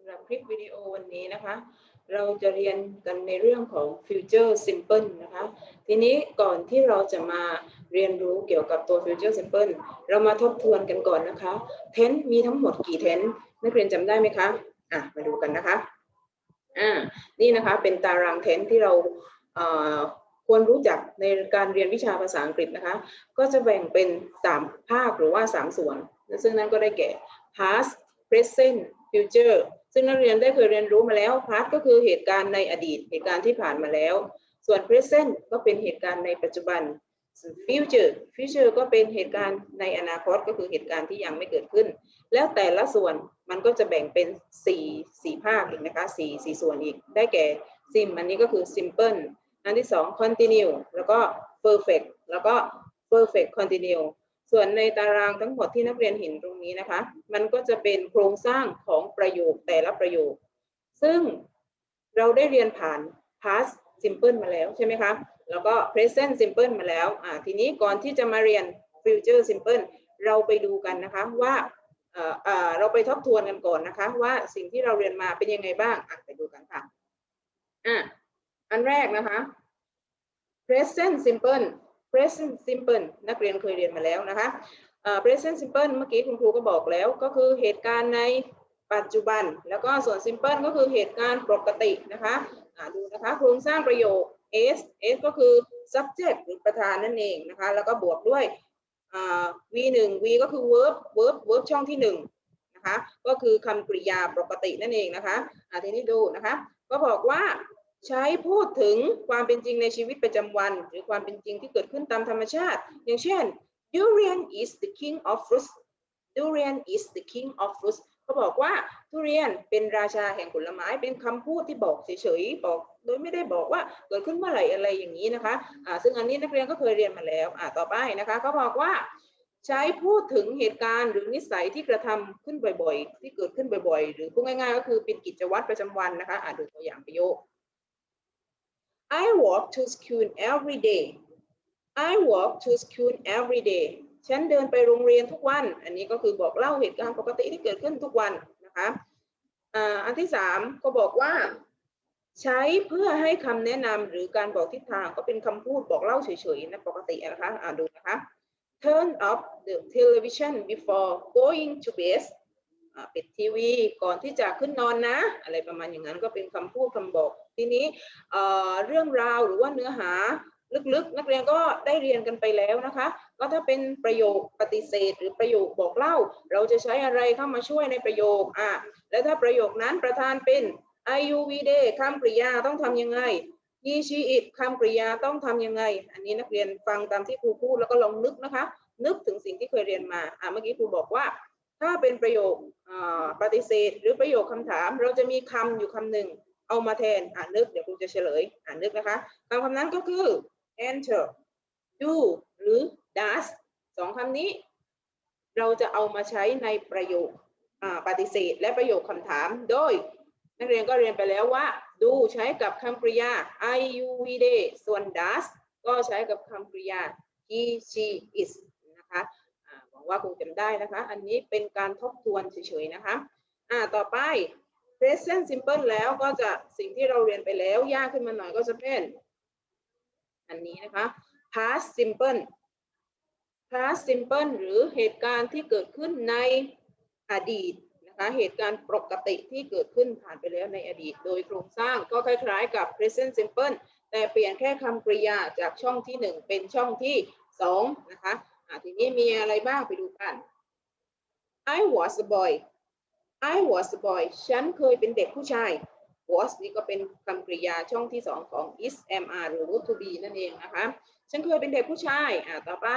ำหรับคลิปวิดีโอวันนี้นะคะ เราจะเรียนกันในเรื่องของ future simple นะคะ ทีนี้ก่อนที่เราจะมาเรียนรู้เกี่ยวกับตัว future simple เรามาทบทวนกันก่อนนะคะ tense มีทั้งหมดกี่ tense นักเรียนจำได้ไหมคะ อะ มาดูกันนะคะ อ่า นี่นะคะเป็นตาราง tense ที่เราเอ่อควรรู้จักในการเรียนวิชาภาษาอังกฤษนะคะ ก็จะแบ่งเป็น 3 ภาคหรือว่า 3 ส่วน ซึ่งนั้นก็ได้แก่ past present future ซึ่งนักเรียนได้เคยเรียนรู้มาแล้ว past ก็คือเหตุการณ์ในอดีต เหตุการณ์ที่ผ่านมาแล้ว ส่วน present ก็เป็นเหตุการณ์ในปัจจุบันส่วน future future ก็เป็นเหตุการณ์ในอนาคตก็คือเหตุการณ์ที่ยังไม่เกิดขึ้น แล้วแต่ละส่วนมันก็จะแบ่งเป็น4 4ภาคอีกนะคะ4 4ส่วนอีก ได้แก่ sim อันนี้ก็คือ simple อันที่ 2 continue แล้วก็ perfect แล้วก็ perfect continue ส่วนในตารางทั้งหมดที่นักเรียนเห็นตรงนี้นะคะ มันก็จะเป็นโครงสร้างของประโยคแต่ละประโยค ซึ่งเราได้เรียนผ่าน past simple มาแล้วใช่ไหมคะ แล้วก็ present simple มาแล้ว อ่า ทีนี้ก่อนที่จะมาเรียน future simple เราไปดูกันนะคะว่าเอ่อเอ่อเราไปทบทวนกันก่อนนะคะ ว่าสิ่งที่เราเรียนมาเป็นยังไงบ้าง อะไปดูกันค่ะ อะ อันแรกนะคะ present simple present simple นักเรียนเคยเรียนมาแล้วนะคะ present simple เมื่อกี้คุณครูก็บอกแล้วก็คือเหตุการณ์ในปัจจุบัน แล้วก็ส่วน simple ก็คือเหตุการณ์ปกตินะคะดูนะคะโครงสร้างประโยค s s ก็คือ subject หรือประธานนั่นเองนะคะ แล้วก็บวกด้วยอ่า v 1 v ก็คือ verb verb verb ช่องที่หนึ่งนะคะ ก็คือคำกริยาปกตินั่นเองนะคะทีนี้ดูนะคะ ก็บอกว่า ใช้พูดถึงความเป็นจริงในชีวิตประจำวัน หรือความเป็นจริงที่เกิดขึ้นตามธรรมชาติ อย่างเช่น durian is the king of fruits durian is the king of fruits เขาบอกว่าทุเรียนเป็นราชาแห่งผลไม้เป็นคำพูดที่บอกเฉยๆบอกโดยไม่ได้บอกว่าเกิดขึ้นเมื่อไหร่อะไรอย่างนี้นะคะอ่าซึ่งอันนี้นักเรียนก็เคยเรียนมาแล้วอ่ต่อไปนะคะเขาบอกว่าใช้พูดถึงเหตุการณ์หรือนิสัยที่กระทำขึ้นบ่อยๆ ที่เกิดขึ้นบ่อยๆ หรือพูดง่ายๆ ก็คือเป็นกิจวัตรประจำวันนะคะ อ่าดูตัวอย่างประโยค I walk to school every day I walk to school every day ฉันเดินไปโรงเรียนทุกวัน อันนี้ก็คือบอกเล่าเหตุการณ์ปกติที่เกิดขึ้นทุกวันนะคะอ่าอันที่สามก็บอกว่า ใช้เพื่อให้คำแนะนำหรือการบอกทิศทางก็เป็นคำพูดบอกเล่าเฉยๆนะปกตินะคะอ่าดูนะคะ Turn off the television before going to bed ปิดทีวีก่อนที่จะขึ้นนอนนะ อะไรประมาณอย่างนั้นก็เป็นคำพูดคำบอก ทีนี้เอ่อเรื่องราวหรือว่าเนื้อหาลึกๆ นักเรียนก็ได้เรียนกันไปแล้วนะคะ ก็ถ้าเป็นประโยคปฏิเสธ หรือประโยคบอกเล่า เราจะใช้อะไรเข้ามาช่วยในประโยคอะแล้วถ้าประโยคนั้นประธานเป็น I U V D คำกริยาต้องทำยังไง he she it คำกริยาต้องทำยังไง อันนี้นักเรียนฟังตามที่ครูพูดแล้วก็ลองนึกนะคะ นึกถึงสิ่งที่เคยเรียนมาอะเมื่อกี้ครูบอกว่า ถ้าเป็นประโยคปฏิเสธ หรือประโยคคำถาม เราจะมีคำอยู่คำหนึ่งเอามาแทนอ่านนึกเดี๋ยวครูจะเฉลย อ่านนึกนะคะคำคำนั้นก็คือ enter do หรือ does สองคำนี้ เราจะเอามาใช้ในประโยคปฏิเสธ และประโยคคำถาม โดย นักเรียนก็เรียนไปแล้วว่า do ใช้กับคำกริยา I U V D ส่วน does ก็ใช้กับคำกริยา he she is นะคะ ว่าคงจำได้นะคะ อันนี้เป็นการทบทวนเฉยๆนะคะ อ่า ต่อไป present simple แล้วก็จะสิ่งที่เราเรียนไปแล้วยากขึ้นมาหน่อยก็จะเป็น อันนี้นะคะ past simple past simple หรือเหตุการณ์ที่เกิดขึ้นในอดีตนะคะ เหตุการณ์ปกติที่เกิดขึ้นผ่านไปแล้วในอดีต โดยโครงสร้างก็คล้ายๆกับ present simple แต่เปลี่ยนแค่คำกริยาจากช่องที่ 1 เป็นช่องที่2นะคะ ทีนี้มีอะไรบ้างไปดูกัน I was a boy I was a boy ฉันเคยเป็นเด็กผู้ชาย was นี่ก็เป็นคำกริยาช่องที่2ของ is am are หรือ would to be นั่นเองนะคะ ฉันเคยเป็นเด็กผู้ชาย อ่าต่อไป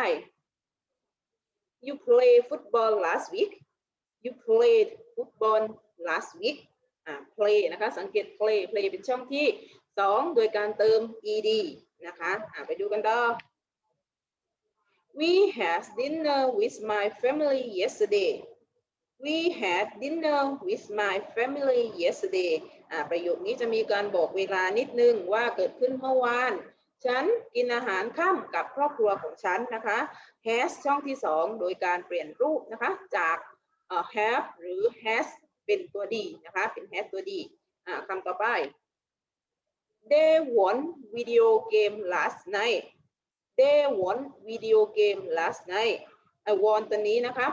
you play football last week you played football last week อ่า play นะคะ สังเกต play play เป็นช่องที่2โดยการเติม ed นะคะ อ่าไปดูกันต่อ we had dinner with my family yesterday we had dinner with my family yesterday อ่าประโยคนี้จะมีการบอกเวลานิดนึงว่าเกิดขึ้นเมื่อวาน ฉันกินอาหารค่ำกับครอบครัวของฉันนะคะ has ช่องที่2โดยการเปลี่ยนรูปนะคะ จาก have หรือ has เป็นตัวดีนะคะ เป็น has ตัวดีอ่าคำต่อไป they won video game last night they won video game last night I won ตัวนี้นะคะ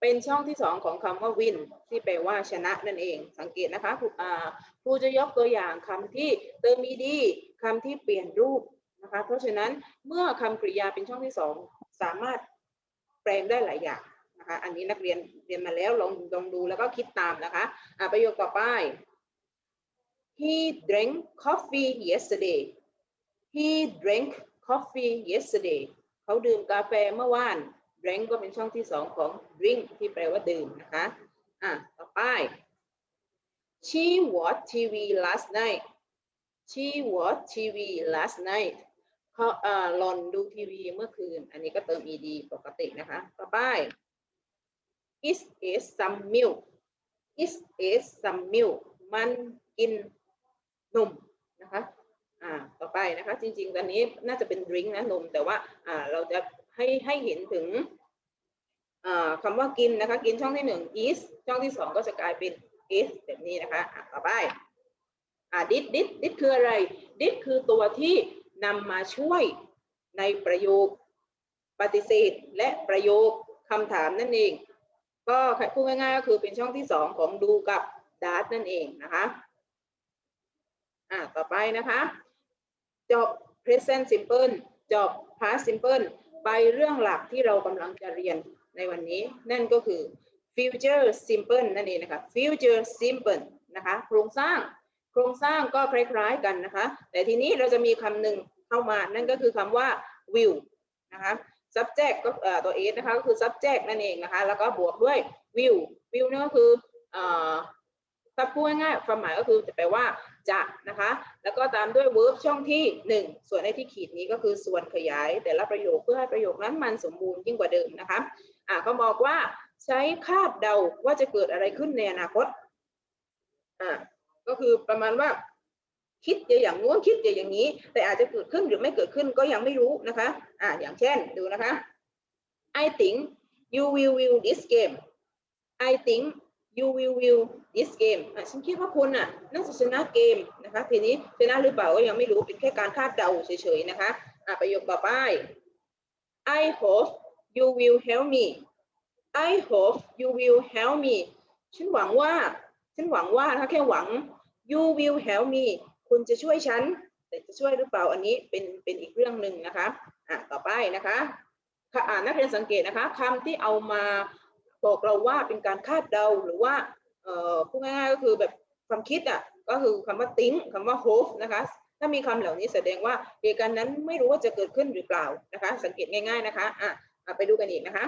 เป็นช่องที่สองของคำว่า win ที่แปลว่าชนะนั่นเอง สังเกตนะคะครูจะยกตัวอย่างคำที่เติม ed คำที่เปลี่ยนรูปนะคะ เพราะฉะนั้นเมื่อคำกริยาเป็นช่องที่สองสามารถแปลงได้หลายอย่างนะคะ อันนี้นักเรียนเรียนมาแล้วลองลองดูแล้วก็คิดตามนะคะอ่าประโยคต่อไป He drank coffee yesterday. He drank coffee yesterday. เขาดื่มกาแฟเมื่อวาน drink ก็เป็นช่องที่สองของ drink ที่แปลว่าดื่มนะคะ อะ ต่อไป She watched TV last night. She watched TV last night. เขาเอ่อหลอนดูทีวีเมื่อคืน อันนี้ก็เติม ed ปกตินะคะ ต่อไป It is some milk. It is some milk. มันกินนมนะคะ อ่าต่อไปนะคะ จริงๆตอนนี้น่าจะเป็นดริงก์นะนม แต่ว่าอ่าเราจะให้ให้เห็นถึงอ่าคำว่ากินนะคะ กินช่องที่หนึ่ง is ช่องที่สองก็จะกลายเป็น is แบบนี้นะคะอ่าต่อไปอ่า did did did คืออะไร did คือตัวที่นำมาช่วยในประโยคปฏิเสธและประโยคคำถามนั่นเอง ก็พูดง่ายๆก็คือเป็นช่องที่สองของดูกับ that นั่นเองนะคะ อ่าต่อไปนะคะ จบ present simple จบ past simple ไปเรื่องหลักที่เรากำลังจะเรียนในวันนี้ นั่นก็คือ future simple นั่นเองนะคะ future simple นะคะโครงสร้างโครงสร้างก็คล้ายๆกันนะคะ แต่ทีนี้เราจะมีคำหนึ่งเข้ามานั่นก็คือคำว่า will นะคะ subject ก็ตัว s นะคะก็คือ subject นั่นเองนะคะ แล้วก็บวกด้วย will will นี่ก็คือถ้าพูดง่ายๆความหมายก็คือจะแปลว่า จะนะคะ แล้วก็ตามด้วย verb ช่องที่ 1 ส่วนในที่ขีดนี้ก็คือส่วนขยาย แต่ละประโยคเพื่อให้ประโยคนั้นมันสมบูรณ์ยิ่งกว่าเดิมนะคะอ่าเขาบอกว่าใช้คาดเดาว่าจะเกิดอะไรขึ้นในอนาคตอ่าก็คือประมาณว่าคิดจะอย่างงู้นคิดจะอย่างนี้ แต่อาจจะเกิดขึ้นหรือไม่เกิดขึ้นก็ยังไม่รู้นะคะอ่าอย่างเช่นดูนะคะ I think you will win this game I think you will win this game อะฉันคิดว่าคุณอะน่าจะชนะเกมนะคะ ทีนี้ชนะหรือเปล่าก็ยังไม่รู้ เป็นแค่การคาดเดาเฉยๆ นะคะ อะประโยคต่อไป I hope you will help me I hope you will help me ฉันหวังว่า ฉันหวังว่าถ้าแค่หวัง you will help me คุณจะช่วยฉัน แต่จะช่วยหรือเปล่าอันนี้เป็นเป็นอีกเรื่องหนึ่งนะคะ อะต่อไปนะคะค่ะอ่านักเรียนสังเกตนะคะคำที่เอามา บอกเราว่าเป็นการคาดเดาหรือว่าพูดง่ายๆก็คือแบบความคิดอะก็คือคำว่า think คำว่า hope นะคะถ้ามีคำเหล่านี้แสดงว่าเหตุการณ์นั้นไม่รู้ว่าจะเกิดขึ้นหรือเปล่านะคะสังเกตง่าย ๆนะคะอะอะไปดูกันอีกนะคะ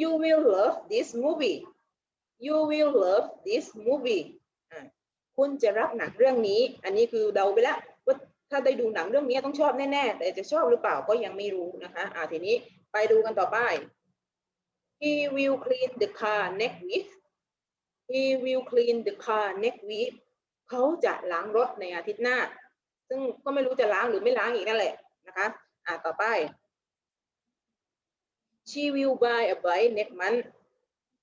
you will love this movie you will love this movie คุณจะรักหนังเรื่องนี้ อันนี้คือเดาไปแล้วว่าถ้าได้ดูหนังเรื่องนี้ต้องชอบแน่ๆ แต่จะชอบหรือเปล่าก็ยังไม่รู้นะคะอะทีนี้ไปดูกันต่อไป he will clean the car next week he will clean the car next week เขาจะล้างรถในอาทิตย์หน้า ซึ่งก็ไม่รู้จะล้างหรือไม่ล้างอีกนั่นแหละนะคะ อะต่อไป she will buy a bike next month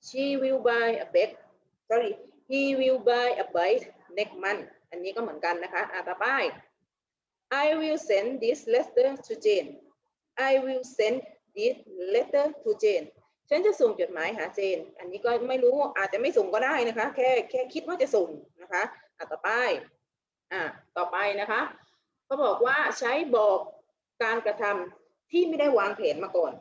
she will buy a bag sorry he will buy a bike next month อันนี้ก็เหมือนกันนะคะ อะต่อไป I will send this letter to Jane I will send this letter to Jane ฉันจะส่งจดหมายหาเจน อันนี้ก็ไม่รู้อาจจะไม่ส่งก็ได้นะคะ แค่แค่คิดว่าจะส่งนะคะอะต่อไปอะต่อไปนะคะเขาบอกว่าใช้บอกการกระทำที่ไม่ได้วางแผนมาก่อน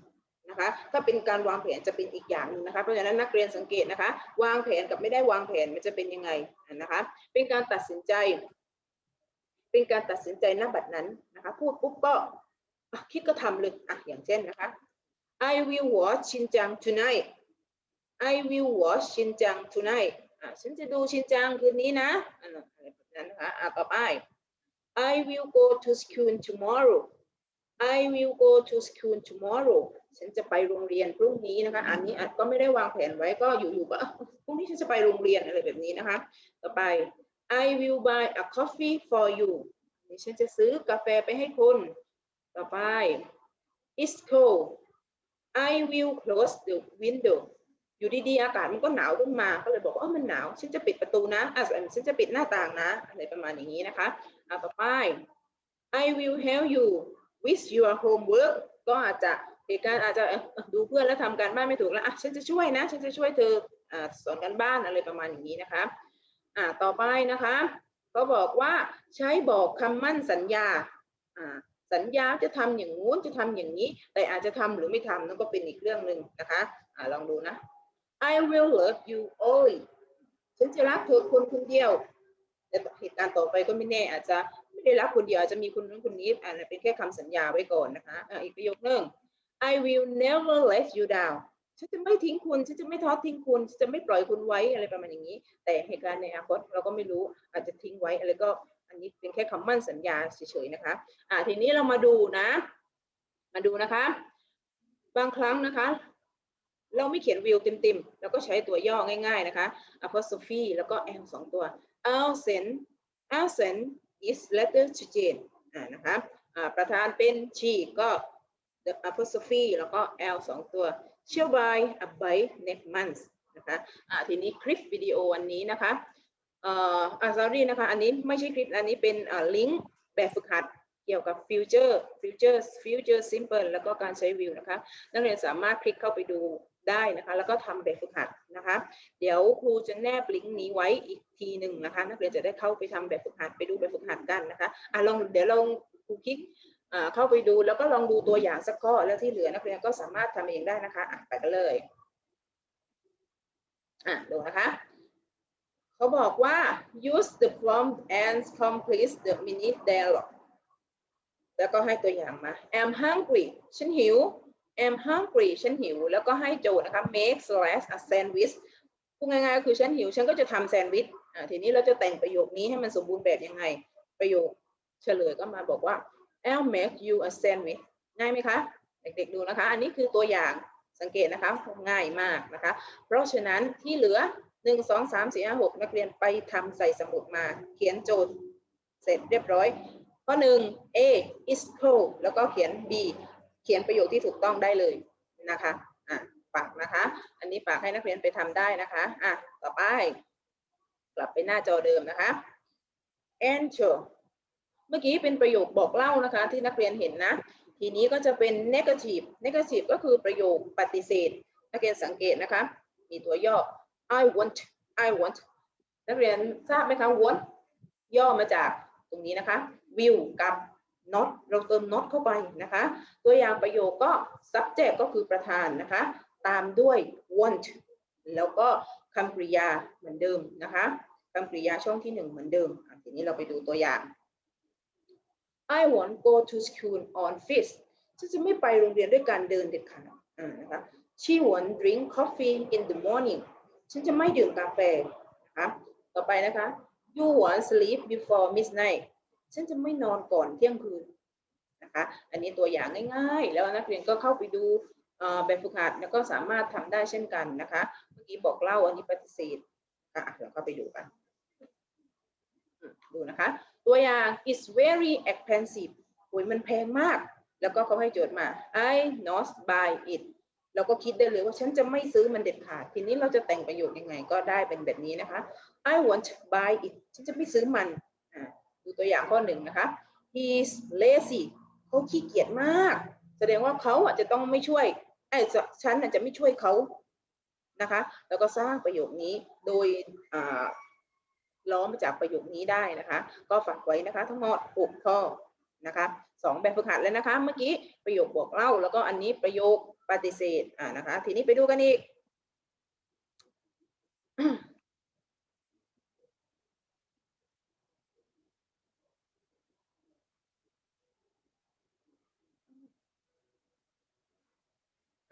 นะคะถ้าเป็นการวางแผนจะเป็นอีกอย่างหนึงนะคะเพราะฉะนั้นนักเรียนสังเกตนะคะ วางแผนกับไม่ได้วางแผนมันจะเป็นยังไงนะคะเป็นการตัดสินใจ เป็นการตัดสินใจณบัดนั้นนะคะพูดปุ๊บก็คิดก็ทำเลยอะอย่างเช่นนะคะ I will watch Shin-chan tonight I will watch Shin-chan tonight อะฉันจะดูชินจังคืนนี้นะอันนั้นนะคะอะต่อไป I will go to school tomorrow I will go to school tomorrow ฉันจะไปโรงเรียนพรุ่งนี้นะคะ อันนี้อาจก็ไม่ได้วางแผนไว้ก็อยู่ๆก็อะพรุ่งนี้ฉันจะไปโรงเรียนอะไรแบบนี้นะคะ ต่อไป I will buy a coffee for you ฉันจะซื้อกาแฟไปให้คุณ ต่อไป It's cold I will close the window อยู่ดีๆอากาศมันก็หนาวขึ้นมา ก็เลยบอกว่าเออมันหนาวฉันจะปิดประตูนะอะฉันจะปิดหน้าต่างนะอะไรประมาณอย่างนี้นะคะอะต่อไป I will help you with your homework ก็อาจจะเหตุการณ์อาจจะดูเพื่อนแล้วทำการบ้านไม่ถูกแล้วอะฉันจะช่วยนะ ฉันจะช่วยเธออ่าสอนการบ้านอะไรประมาณอย่างนี้นะคะอ่าต่อไปนะคะเขาบอกว่าใช้บอกคำมั่นสัญญาอ่า สัญญาจะทำอย่างงู้นจะทำอย่างนี้ แต่อาจจะทำหรือไม่ทำนั่นก็เป็นอีกเรื่องหนึ่งนะคะอ่าลองดูนะ I will love you only ฉันจะรักเธอคนคนเดียวแต่เหตุการณ์ต่อไปก็ไม่แน่อาจจะไม่ได้รักคนเดียวอาจจะมีคนนู้นคนนี้อ่าเป็นแค่คำสัญญาไว้ก่อนนะคะอ่าอีกประโยคหนึ่ง I will never let you down ฉันจะไม่ทิ้งคุณ ฉันจะไม่ทอดทิ้งคุณ ฉันจะไม่ปล่อยคุณไว้อะไรประมาณอย่างนี้ แต่เหตุการณ์ในอนาคตเราก็ไม่รู้อาจจะทิ้งไว้อะไรก็ อันนี้เป็นแค่คำมั่นสัญญาเฉยๆนะคะอ่าทีนี้เรามาดูนะ มาดูนะคะ บางครั้งนะคะ เราไม่เขียน will เต็มๆแล้วก็ใช้ตัวย่อง่าย ๆนะคะ apostrophe แล้วก็ l สองตัว I'll send I'll send is letter to Jane อ่านะคะอ่าประธานเป็น she ก็ the apostrophe แล้วก็ l สองตัว she'll buy a bike next month นะคะอ่าทีนี้คลิปวิดีโอวันนี้นะคะ อ่ออ่า sorry นะคะ อันนี้ไม่ใช่คลิป อันนี้เป็นอ่าลิงก์แบบฝึกหัดเกี่ยวกับ future future future simple แล้วก็การใช้ will นะคะ นักเรียนสามารถคลิกเข้าไปดูได้นะคะ แล้วก็ทำแบบฝึกหัดนะคะ เดี๋ยวครูจะแนบลิงก์นี้ไว้อีกทีหนึ่งนะคะ นักเรียนจะได้เข้าไปทำแบบฝึกหัดไปดูแบบฝึกหัดกันนะคะอะลองเดี๋ยวลองครูคลิกอ่าเข้าไปดูแล้วก็ลองดูตัวอย่างสักข้อแล้วที่เหลือนักเรียนก็สามารถทำเองได้นะคะอะไปกันเลยอะดูนะคะ เขาบอกว่า use the prompt and complete the mini dialogue แล้วก็ให้ตัวอย่างมา I'm hungry ฉันหิว I'm hungry ฉันหิว แล้วก็ให้โจทย์นะคะ make slash a sandwich พูดง่ายๆก็คือฉันหิว ฉันก็จะทำแซนด์วิช อ่า ทีนี้เราจะแต่งประโยคนี้ให้มันสมบูรณ์แบบยังไง ประโยคเฉลยก็มาบอกว่า I'll make you a sandwich ง่ายไหมคะ เด็กๆดูนะคะ อันนี้คือตัวอย่างสังเกตนะคะ ง่ายมากนะคะ เพราะฉะนั้นที่เหลือ 1 2 3 4 5 6นักเรียนไปทำใส่สมุดมา เขียนโจทย์เสร็จเรียบร้อย ข้อหนึ่ง A is cold แล้วก็เขียน B เขียนประโยคที่ถูกต้องได้เลยนะคะอะฝากนะคะ อันนี้ฝากให้นักเรียนไปทำได้นะคะอะต่อไป กลับไปหน้าจอเดิมนะคะ answer เมื่อกี้เป็นประโยคบอกเล่านะคะ ที่นักเรียนเห็นนะ ทีนี้ก็จะเป็น negative negative ก็คือประโยคปฏิเสธ นักเรียนสังเกตนะคะ มีตัวย่อ I want I want นักเรียนทราบไหมคะ want ย่อมาจากตรงนี้นะคะ will กับ not เราเติม not เข้าไปนะคะ ตัวอย่างประโยคก็ subject ก็คือประธานนะคะ ตามด้วย want แล้วก็คำกริยาเหมือนเดิมนะคะคำกริยาช่องที่หนึ่งเหมือนเดิมทีนี้เราไปดูตัวอย่าง I want go to school on foot ฉันจะไม่ไปโรงเรียนด้วยการเดินเด็ดขาดอ่านะคะ She won't drink coffee in the morning ฉันจะไม่ดื่มกาแฟนะคะต่อไปนะคะ You won't sleep before midnight ฉันจะไม่นอนก่อนเที่ยงคืนนะคะอันนี้ตัวอย่างง่าย ๆ แล้วนักเรียนก็เข้าไปดูแบบฝึกหัดแล้วก็สามารถทำได้เช่นกันนะคะ เมื่อกี้บอกเล่าอันนี้ปฏิเสธอะเราเข้าไปดูกัน ดูนะคะ ตัวอย่าง is very expensive โอ้ยมันแพงมาก แล้วก็เขาให้โจทย์มา I not buy it เราก็คิดได้เลยว่าฉันจะไม่ซื้อมันเด็ดขาด ทีนี้เราจะแต่งประโยคยังไงก็ได้เป็นแบบนี้นะคะ I want buy it ฉันจะไม่ซื้อมันดูตัวอย่างข้อหนึ่งนะคะ he's lazy เขาขี้เกียจมาก แสดงว่าเขาอาจจะต้องไม่ช่วยไอ้ฉันอาจจะไม่ช่วยเขานะคะ แล้วก็สร้างประโยคนี้โดยล้อมาจากประโยคนี้ได้นะคะ ก็ฝากไว้นะคะ ทั้งหมด6ข้อนะคะสองแบบฝึกหัดแล้วนะคะ เมื่อกี้ประโยคบอกเล่า แล้วก็อันนี้ประโยค ปฏิเสธอ่านะคะ ทีนี้ไปดูกันอีก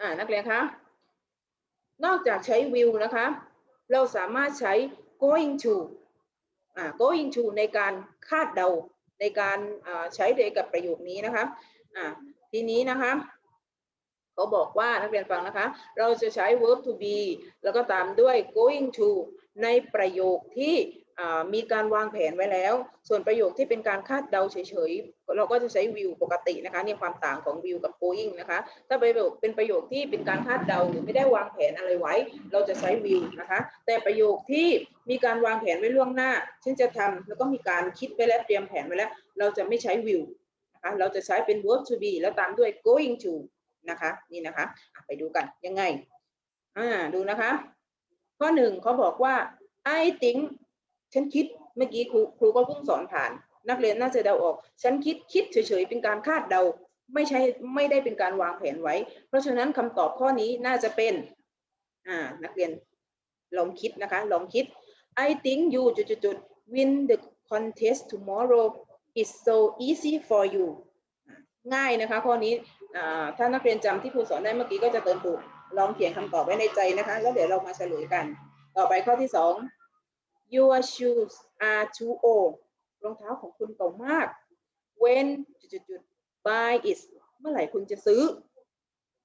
อ่านักเรียนคะนอกจากใช้ will นะคะ เราสามารถใช้ going to อ่า going to ในการคาดเดาในการใช้ในกับประโยคนี้นะคะอ่าทีนี้นะคะ เขาบอกว่านักเรียนฟังนะคะ เราจะใช้ verb to be แล้วก็ตามด้วย going to ในประโยคที่มีการวางแผนไว้แล้ว ส่วนประโยคที่เป็นการคาดเดาเฉยๆ เราก็จะใช้ will ปกตินะคะนี่ความต่างของ will กับ going นะคะ ถ้าประโยคเป็นประโยคที่เป็นการคาดเดาหรือไม่ได้วางแผนอะไรไว้ เราจะใช้ will นะคะ แต่ประโยคที่มีการวางแผนไว้ล่วงหน้าเช่นจะทำแล้วก็มีการคิดไว้แล้วเตรียมแผนไว้แล้ว เราจะไม่ใช้ will นะคะ เราจะใช้เป็น verb to be แล้วตามด้วย going to นะคะ นี่นะคะไปดูกันยังไงอ่าดูนะคะ ข้อหนึ่งเขาบอกว่า I think ฉันคิดเมื่อกี้ครูครูก็เพิ่งสอนผ่าน นักเรียนน่าจะเดาออก ฉันคิดคิดเฉยๆเป็นการคาดเดา ไม่ใช่ไม่ได้เป็นการวางแผนไว้ เพราะฉะนั้นคำตอบข้อนี้น่าจะเป็นอ่านักเรียนลองคิดนะคะ ลองคิด I think you จุดๆ win the contest tomorrow is so easy for you ง่ายนะคะข้อนี้ ถ้านักเรียนจำที่ครูสอนได้เมื่อกี้ก็จะเติมถูกลองเขียนคำตอบไว้ในใจนะคะ แล้วเดี๋ยวเรามาเฉลยกัน ต่อไปข้อที่สอง Your shoes are too old รองเท้าของคุณเก่ามาก When จุดๆ buy it เมื่อไหร่คุณจะซื้อ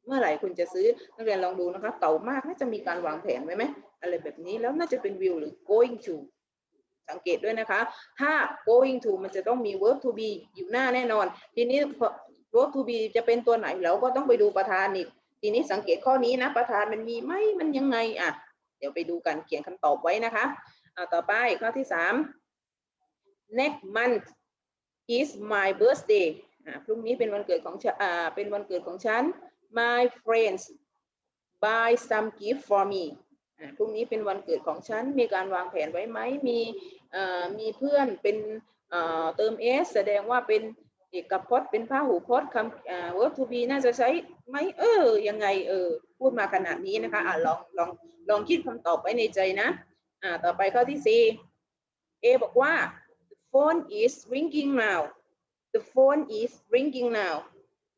เมื่อไหร่คุณจะซื้อนักเรียนลองดูนะคะเก่ามากน่าจะมีการวางแผนไว้ไหมอะไรแบบนี้แล้วน่าจะเป็น will หรือ going to สังเกตด้วยนะคะ ถ้า going to มันจะต้องมี verb to be อยู่หน้าแน่นอน ทีนี้พ verb to be จะเป็นตัวไหนเราก็ต้องไปดูประธานอีก ทีนี้สังเกตข้อนี้นะ ประธานมันมีไหมมันยังไงอะ เดี๋ยวไปดูกันเขียนคำตอบไว้นะคะอ่าต่อไปข้อที่สาม next month is my birthday อ่าพรุ่งนี้เป็นวันเกิดของฉันอ่าเป็นวันเกิดของฉัน my friends buy some gift for me อ่าพรุ่งนี้เป็นวันเกิดของฉัน มีการวางแผนไว้ไหมมีอ่อมีเพื่อนเป็นอ่อเติม s แสดงว่าเป็น เอกพจน์เป็นพหูพจน์คำอ่า verb to be น่าจะใช้ไหมเออ ยังไงเออ พูดมาขนาดนี้นะคะอ่าลองลองลองคิดคำตอบไว้ในใจนะ อ่า ต่อไปข้อที่สี่ A บอกว่า the phone is ringing now the phone is ringing now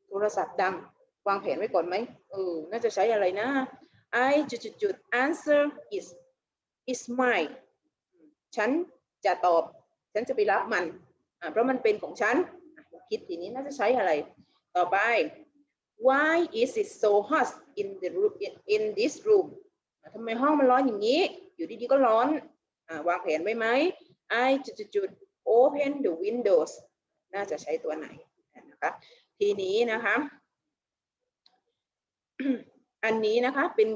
โทรศัพท์ดัง วางแผนไว้ก่อนไหมเออ น่าจะใช้อะไรนะ I จุดจุดจุด answer is is mine ฉันจะตอบ ฉันจะไปรับมันอ่าเพราะมันเป็นของฉัน คิดทีนี้น่าจะใช้อะไร ต่อไป why is it so hot in the room in, this room ทำไมห้องมันร้อนอย่างนี้ อยู่ดีๆก็ร้อนอวางแผนไว้ไหม I จุดจุด open the windows น่าจะใช้ตัวไหนนะคะทีนี้นะคะอันนี้นะคะเป็น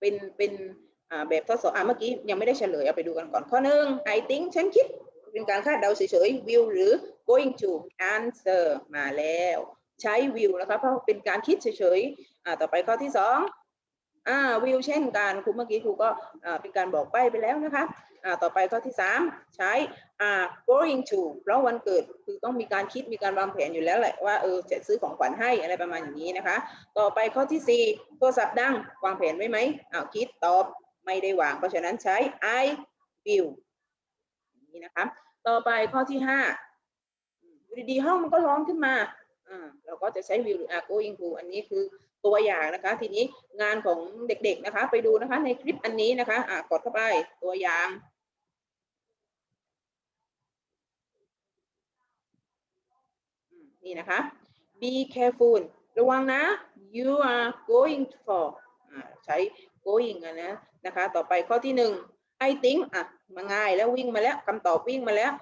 เป็นเป็นแบบทดสอบอ่าเมื่อกี้ยังไม่ได้เฉลยเอาไปดูกันก่อนข้อหนึ่ง I think ฉันคิด เป็นการคาดเดาเฉยๆ will หรือ going to answer มาแล้ว ใช้ will นะคะเพราะเป็นการคิดเฉยๆอ่าต่อไปข้อที่สองอ่า will เช่นกันครูเมื่อกี้ครูก็อ่าเป็นการบอกใบ้ไปแล้วนะคะอ่าต่อไปข้อที่สามใช้อ่า going to เพราะวันเกิดคือต้องมีการคิดมีการวางแผนอยู่แล้วแหละว่าเออจะซื้อของขวัญให้อะไรประมาณอย่างนี้นะคะ ต่อไปข้อที่สี่โทรศัพท์ดังวางแผนไว้ไหมอ้าวคิดตอบไม่ได้วาง เพราะฉะนั้นใช้ I will อย่างนี้นะคะ ต่อไปข้อที่ห้าอืมอยู่ดีๆห้องมันก็ร้องขึ้นมาเราก็จะใช้ will หรือ are going to อันนี้คือตัวอย่างนะคะ ทีนี้งานของเด็กๆนะคะ ไปดูนะคะในคลิปอันนี้นะคะอ่ากดเข้าไปตัวอย่างนี่นะคะ be careful ระวังนะ you are going for ใช้ going นะนะคะ ต่อไปข้อที่หนึ่ง I think อะมาง่ายแล้ววิ่งมาแล้วคำตอบวิ่งมาแล้ว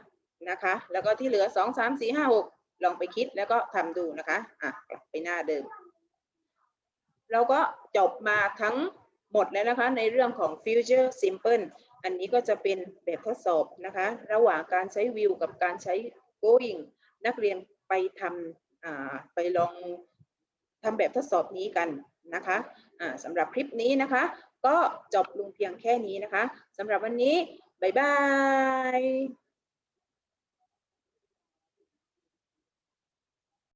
นะคะ แล้วก็ที่เหลือสองสามสี่ห้าหกลองไปคิดแล้วก็ทำดูนะคะอะกลับไปหน้าเดิม เราก็จบมาทั้งหมดแล้วนะคะในเรื่องของ future simple อันนี้ก็จะเป็นแบบทดสอบนะคะ ระหว่างการใช้ will กับการใช้ going นักเรียนไปทำอ่าไปลองทำแบบทดสอบนี้กันนะคะอ่าสำหรับคลิปนี้นะคะ ก็จบลงเพียงแค่นี้นะคะสำหรับวันนี้ บ๊ายบาย